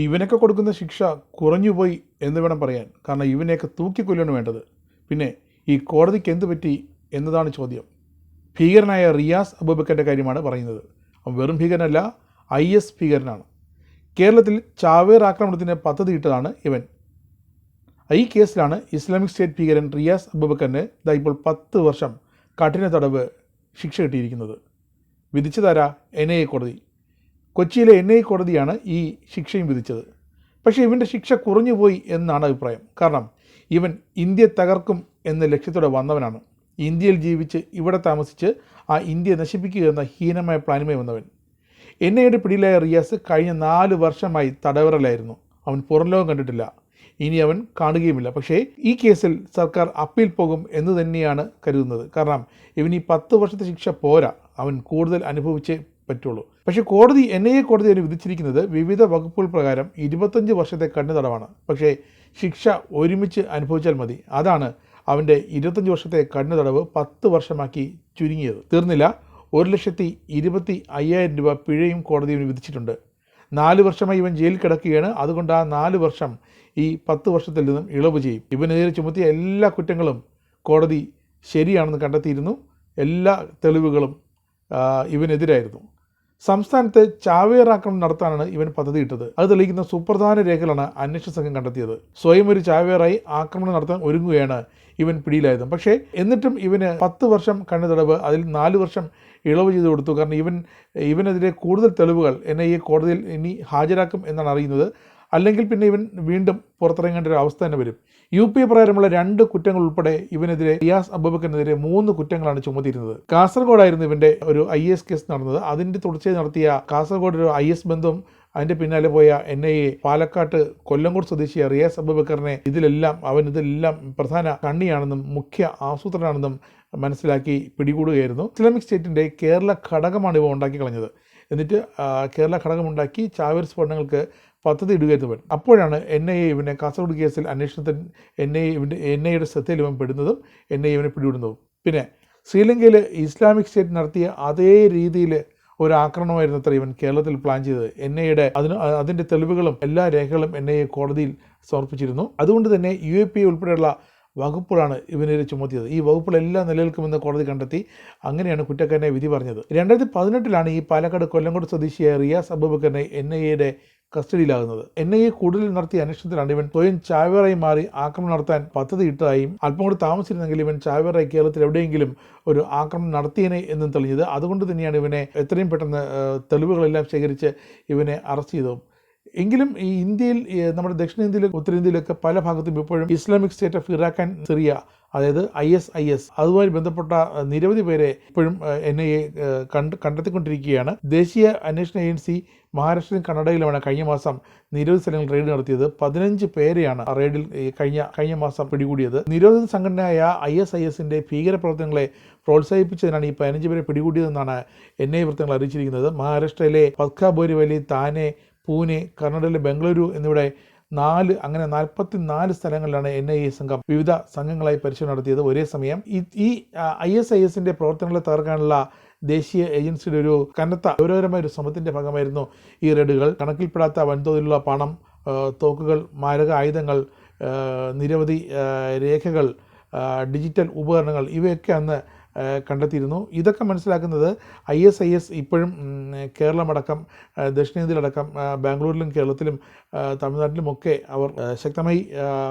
ഇവനൊക്കെ കൊടുക്കുന്ന ശിക്ഷ കുറഞ്ഞുപോയി എന്ന് വേണം പറയാൻ. കാരണം ഇവനെയൊക്കെ തൂക്കിക്കൊല്ലാണ് വേണ്ടത്. പിന്നെ ഈ കോടതിക്ക് എന്ത് പറ്റി എന്നതാണ് ചോദ്യം. ഭീകരനായ റിയാസ് അബൂബക്കറിന്റെ കാര്യമാണ് പറയുന്നത്. അവൻ വെറും ഭീകരനല്ല ഐ എസ് ഭീകരനാണ്. കേരളത്തിൽ ചാവേർ ആക്രമണത്തിന് പദ്ധതി ഇട്ടതാണ് ഇവൻ. ഈ കേസിലാണ് ഇസ്ലാമിക് സ്റ്റേറ്റ് ഭീകരൻ റിയാസ് അബൂബക്കറിന് ഇതാ ഇപ്പോൾ പത്ത് വർഷം കഠിന തടവ് ശിക്ഷ കിട്ടിയിരിക്കുന്നത്. വിധിച്ചതാരാ എൻ ഐ എ കോടതി. കൊച്ചിയിലെ എൻ ഐ കോടതിയാണ് ഈ ശിക്ഷയും വിധിച്ചത്. പക്ഷേ ഇവന്റെ ശിക്ഷ കുറഞ്ഞുപോയി എന്നാണ് അഭിപ്രായം. കാരണം ഇവൻ ഇന്ത്യ തകർക്കും എന്ന ലക്ഷ്യത്തോടെ വന്നവനാണ്. ഇന്ത്യയിൽ ജീവിച്ച് ഇവിടെ താമസിച്ച് ആ ഇന്ത്യയെ നശിപ്പിക്കുക എന്ന ഹീനമായ പ്ലാനുമായി വന്നവൻ. എൻ ഐയുടെ പിടിയിലായ റിയാസ് കഴിഞ്ഞ നാല് വർഷമായി തടവറലായിരുന്നു. അവൻ പുറം ലോകം കണ്ടിട്ടില്ല. ഇനി അവൻ കാണുകയുമില്ല. പക്ഷേ ഈ കേസിൽ സർക്കാർ അപ്പീൽ പോകും എന്ന് തന്നെയാണ് കരുതുന്നത്. കാരണം ഇവൻ ഈ പത്ത് വർഷത്തെ ശിക്ഷ പോരാ. അവൻ കൂടുതൽ അനുഭവിച്ചേ പറ്റുള്ളൂ. പക്ഷേ കോടതി എൻ ഐ എ കോടതി അതിന് വിധിച്ചിരിക്കുന്നത് വിവിധ വകുപ്പുകൾ പ്രകാരം ഇരുപത്തഞ്ച് വർഷത്തെ കണ്ണു തടവാണ്. പക്ഷേ ശിക്ഷ ഒരുമിച്ച് അനുഭവിച്ചാൽ മതി. അതാണ് അവന്റെ ഇരുപത്തഞ്ച് വർഷത്തെ കണ്ണു തടവ് പത്ത് വർഷമാക്കി ചുരുങ്ങിയത്. തീർന്നില്ല. ഒരു ലക്ഷത്തി ഇരുപത്തി അയ്യായിരം രൂപ പിഴയും കോടതി ഇവന് വിധിച്ചിട്ടുണ്ട്. നാല് വർഷമായി ഇവൻ ജയിലിൽ കിടക്കുകയാണ്. അതുകൊണ്ട് ആ നാല് വർഷം ഈ പത്ത് വർഷത്തിൽ നിന്നും ഇളവ് ചെയ്യും. ഇവനെതിരെ ചുമത്തിയ എല്ലാ കുറ്റങ്ങളും കോടതി ശരിയാണെന്ന് കണ്ടെത്തിയിരുന്നു. എല്ലാ തെളിവുകളും ഇവനെതിരായിരുന്നു. സംസ്ഥാനത്ത് ചാവേർ ആക്രമണം നടത്താനാണ് ഇവൻ പദ്ധതിയിട്ടത്. അത് തെളിയിക്കുന്ന സുപ്രധാന രേഖകളാണ് അന്വേഷണ സംഘം കണ്ടെത്തിയത്. സ്വയം ഒരു ചാവേറായി ആക്രമണം നടത്താൻ ഒരുങ്ങുകയാണ് ഇവൻ പിടിയിലായത്. പക്ഷേ എന്നിട്ടും ഇവന് പത്ത് വർഷം കണ്ണു അതിൽ നാല് വർഷം ഇളവ് ചെയ്ത് കൊടുത്തു. കാരണം ഇവൻ ഇവനെതിരെ കൂടുതൽ തെളിവുകൾ എൻ ഐ എ കോടതിയിൽ ഇനി ഹാജരാക്കും എന്നാണ് അറിയുന്നത്. അല്ലെങ്കിൽ പിന്നെ ഇവൻ വീണ്ടും പുറത്തിറങ്ങേണ്ട ഒരു അവസ്ഥ തന്നെ വരും. യു പി പ്രകാരമുള്ള രണ്ട് കുറ്റങ്ങൾ ഉൾപ്പെടെ ഇവനെതിരെ റിയാസ് അബൂബക്കറിനെതിരെ മൂന്ന് കുറ്റങ്ങളാണ് ചുമത്തിയിരുന്നത്. കാസർഗോഡായിരുന്നു ഇവന്റെ ഒരു ഐ എസ് കേസ് നടന്നത്. അതിന്റെ തുടർച്ചയായി നടത്തിയ കാസർഗോഡ് ഒരു ഐ എസ് ബന്ധം അതിന്റെ പിന്നാലെ പോയ എൻ ഐ എ പാലക്കാട്ട് കൊല്ലങ്കോട് സ്വദേശിയ റിയാസ് അബൂബക്കറിനെ ഇതിലെല്ലാം അവൻ ഇതിലെല്ലാം പ്രധാന കണ്ണിയാണെന്നും മുഖ്യ ആസൂത്രനാണെന്നും മനസ്സിലാക്കി പിടികൂടുകയായിരുന്നു. ഇസ്ലാമിക് സ്റ്റേറ്റിന്റെ കേരള ഘടകമാണ് ഇവ ഉണ്ടാക്കി കളഞ്ഞത് എന്നിട്ട് കേരള ഘടകമുണ്ടാക്കി ചാവേർ സ്ഫോടനങ്ങൾക്ക് പദ്ധതി ഇടുകയെന്ന് ഇവൻ. അപ്പോഴാണ് എൻ ഐ എ ഇവനെ കാസർഗോഡ് കേസിൽ അന്വേഷണത്തിൽ എൻ ഐ ഇവന്റെ എൻ ഐയുടെ ശ്രദ്ധയിൽ ഇവൻ പെടുന്നതും എൻ ഐ ഇവനെ പിടിവിടുന്നതും പിന്നെ ശ്രീലങ്കയിൽ ഇസ്ലാമിക് സ്റ്റേറ്റ് നടത്തിയ അതേ രീതിയിൽ ഒരു ആക്രമണമായിരുന്നു അത്ര ഇവൻ കേരളത്തിൽ പ്ലാൻ ചെയ്തത്. എൻ ഐയുടെ അതിന് അതിന്റെ തെളിവുകളും എല്ലാ രേഖകളും എൻ ഐ എ കോടതിയിൽ സമർപ്പിച്ചിരുന്നു. അതുകൊണ്ട് തന്നെ യു എ പി ഉൾപ്പെടെയുള്ള വകുപ്പുകളാണ് ഇവനെതിരെ ചുമത്തിയത്. ഈ വകുപ്പുകളെല്ലാം നിലനിൽക്കുമെന്ന് കോടതി കണ്ടെത്തി. അങ്ങനെയാണ് കുറ്റക്കാരനെ വിധി പറഞ്ഞത്. രണ്ടായിരത്തി പതിനെട്ടിലാണ് ഈ പാലക്കാട് കൊല്ലങ്കോട് സ്വദേശിയായ റിയാസ് അബൂബക്കറിനെ എൻ ഐ എയുടെ കസ്റ്റഡിയിലാകുന്നത്. എൻ ഐ എ കൂടുതൽ നടത്തിയ അന്വേഷണത്തിലാണ് ഇവൻ സ്വയം ചാവേറായി മാറി ആക്രമണം നടത്താൻ പദ്ധതി ഇട്ടതായും അല്പം കൂടി താമസിച്ചിരുന്നെങ്കിൽ ഇവൻ ചാവേറായി കേരളത്തിൽ എവിടെയെങ്കിലും ഒരു ആക്രമണം നടത്തിയനെ എന്നും തെളിഞ്ഞത്. അതുകൊണ്ട് തന്നെയാണ് ഇവനെ എത്രയും പെട്ടെന്ന് തെളിവുകളെല്ലാം ശേഖരിച്ച് ഇവനെ അറസ്റ്റ് ചെയ്തതും. എങ്കിലും ഈ ഇന്ത്യയിൽ നമ്മുടെ ദക്ഷിണേന്ത്യയിലും ഉത്തരേന്ത്യയിലൊക്കെ പല ഭാഗത്തും ഇപ്പോഴും Islamic State of Iraq and Syria അതായത് ഐ എസ് ഐ എസ് അതുമായി ബന്ധപ്പെട്ട നിരവധി പേരെ ഇപ്പോഴും എൻ ഐ എ കണ്ട് കണ്ടെത്തിക്കൊണ്ടിരിക്കുകയാണ്. ദേശീയ അന്വേഷണ ഏജൻസി മഹാരാഷ്ട്രയും കർണാടകയിലുമാണ് കഴിഞ്ഞ മാസം നിരവധി സ്ഥലങ്ങളിൽ റെയ്ഡ് നടത്തിയത്. പതിനഞ്ച് പേരെയാണ് റെയ്ഡിൽ കഴിഞ്ഞ കഴിഞ്ഞ മാസം പിടികൂടിയത്. നിരോധിത സംഘടനയായ ഐ എസ് ഐ എസിന്റെ ഭീകരപ്രവർത്തനങ്ങളെ പ്രോത്സാഹിപ്പിച്ചതിനാണ് ഈ പതിനഞ്ച് പേരെ പിടികൂടിയതെന്നാണ് എൻ ഐ വൃത്തങ്ങൾ അറിയിച്ചിരിക്കുന്നത്. മഹാരാഷ്ട്രയിലെ പത്ക ബോരിവലി താനെ പൂനെ കർണാടകയിലെ ബംഗളൂരു എന്നിവിടെ നാല് അങ്ങനെ നാൽപ്പത്തി നാല് സ്ഥലങ്ങളിലാണ് എൻ ഐ എ സംഘം വിവിധ സംഘങ്ങളായി പരിശോധന നടത്തിയത്. ഒരേ സമയം ഈ ഐ എസ് ഐ എസിന്റെ പ്രവർത്തനങ്ങളെ തകർക്കാനുള്ള ദേശീയ ഏജൻസിയുടെ ഒരു കനത്ത ഗൗരവകരമായ ഒരു ശ്രമത്തിന്റെ ഭാഗമായിരുന്നു ഈ റെഡുകൾ കണക്കിൽപ്പെടാത്ത വൻതോതിലുള്ള പണം തോക്കുകൾ മാരക ആയുധങ്ങൾ നിരവധി രേഖകൾ ഡിജിറ്റൽ ഉപകരണങ്ങൾ ഇവയൊക്കെ അന്ന് കണ്ടെത്തിയിരുന്നു. ഇതൊക്കെ മനസ്സിലാക്കുന്നത് ഐ എസ് ഐ എസ് ഇപ്പോഴും കേരളമടക്കം ദക്ഷിണേന്ത്യയിലടക്കം ബാംഗ്ലൂരിലും കേരളത്തിലും തമിഴ്നാട്ടിലുമൊക്കെ അവർ ശക്തമായി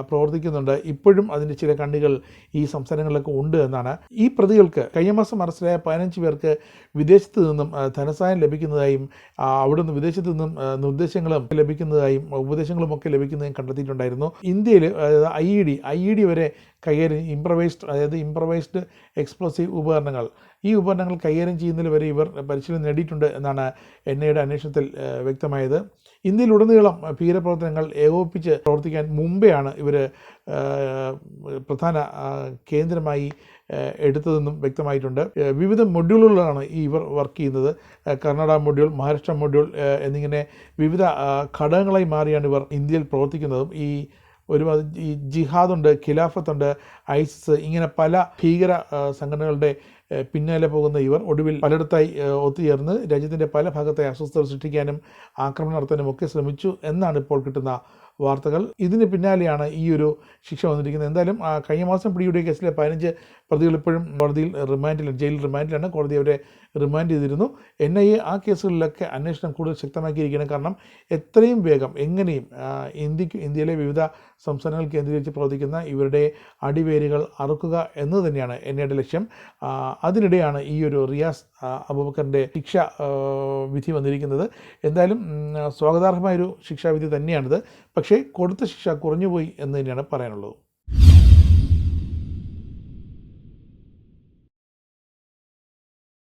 പ്രവർത്തിക്കുന്നുണ്ട്. ഇപ്പോഴും അതിന്റെ ചില കണ്ണികൾ ഈ സംസ്ഥാനങ്ങളിലൊക്കെ ഉണ്ട് എന്നാണ്. ഈ പ്രതികൾക്ക് കഴിഞ്ഞ മാസം അറസ്റ്റിലായ പതിനഞ്ച് പേർക്ക് വിദേശത്ത് നിന്നും ധനസഹായം ലഭിക്കുന്നതായും അവിടെ അവിടുന്ന് വിദേശത്ത് നിന്നും നിർദ്ദേശങ്ങളും ലഭിക്കുന്നതായും ഉപദേശങ്ങളും ഒക്കെ ലഭിക്കുന്നതായും കണ്ടെത്തിയിട്ടുണ്ടായിരുന്നു. ഇന്ത്യയിൽ I E D I E D വരെ കൈകാര്യം ഇംപ്രവൈസ്ഡ് അതായത് ഇംപ്രവൈസ്ഡ് എക്സ്പ്ലോസീവ് ഉപകരണങ്ങൾ. ഈ ഉപകരണങ്ങൾ കൈകാര്യം ചെയ്യുന്നതിൽ വരെ ഇവർ പരിശീലനം നേടിയിട്ടുണ്ട് എന്നാണ് എൻ ഐയുടെ അന്വേഷണത്തിൽ വ്യക്തമായത്. ഇന്ത്യയിലുടനീളം ഭീകരപ്രവർത്തനങ്ങൾ ഏകോപിപ്പിച്ച് പ്രവർത്തിക്കാൻ മുമ്പെയാണ് ഇവർ പ്രധാന കേന്ദ്രമായി എടുത്തതെന്നും വ്യക്തമായിട്ടുണ്ട്. വിവിധ മൊഡ്യൂളുകളാണ് ഇവർ വർക്ക് ചെയ്യുന്നത്. കർണാടക മൊഡ്യൂൾ മഹാരാഷ്ട്ര മൊഡ്യൂൾ എന്നിങ്ങനെ വിവിധ ഘടകങ്ങളായി മാറിയാണ് ഇവർ ഇന്ത്യയിൽ പ്രവർത്തിക്കുന്നതും. ഈ ഒരുപാട് ഈ ജിഹാദുണ്ട് ഖിലാഫത്തുണ്ട് ഐസിസ് ഇങ്ങനെ പല ഭീകര സംഘടനകളുടെ പിന്നാലെ പോകുന്ന ഇവർ ഒടുവിൽ പലയിടത്തായി ഒത്തുചേർന്ന് രാജ്യത്തിന്റെ പല ഭാഗത്തെ അസ്വസ്ഥത സൃഷ്ടിക്കാനും ആക്രമണം നടത്താനും ഒക്കെ ശ്രമിച്ചു എന്നാണ് ഇപ്പോൾ കിട്ടുന്ന വാർത്തകൾ. ഇതിന് പിന്നാലെയാണ് ഈ ഒരു ശിക്ഷ വന്നിരിക്കുന്നത്. എന്തായാലും കഴിഞ്ഞ മാസം പിടിയുടെ കേസിലെ പതിനഞ്ച് പ്രതികൾ ഇപ്പോഴും കോടതിയിൽ റിമാൻഡിൽ ജയിലിൽ റിമാൻഡിലാണ് കോടതി അവരെ റിമാൻഡ് ചെയ്തിരുന്നു. എൻ ഐ എ ആ കേസുകളിലൊക്കെ അന്വേഷണം കൂടുതൽ ശക്തമാക്കിയിരിക്കണം കാരണം എത്രയും വേഗം എങ്ങനെയും ഇന്ത്യയ്ക്ക് ഇന്ത്യയിലെ വിവിധ സംസ്ഥാനങ്ങൾ കേന്ദ്രീകരിച്ച് പ്രവർത്തിക്കുന്ന ഇവരുടെ അടിവേരുകൾ അറുക്കുക എന്നത് തന്നെയാണ് എൻ ഐയുടെ ലക്ഷ്യം. അതിനിടെയാണ് ഈ ഒരു റിയാസ് അബൂബക്കറിന്റെ ശിക്ഷ വിധി വന്നിരിക്കുന്നത്. എന്തായാലും സ്വാഗതാർഹമായൊരു ശിക്ഷാവിധി തന്നെയാണിത്. പക്ഷേ കൊടുത്ത ശിക്ഷ കുറഞ്ഞുപോയി എന്ന് തന്നെയാണ് പറയാനുള്ളത്.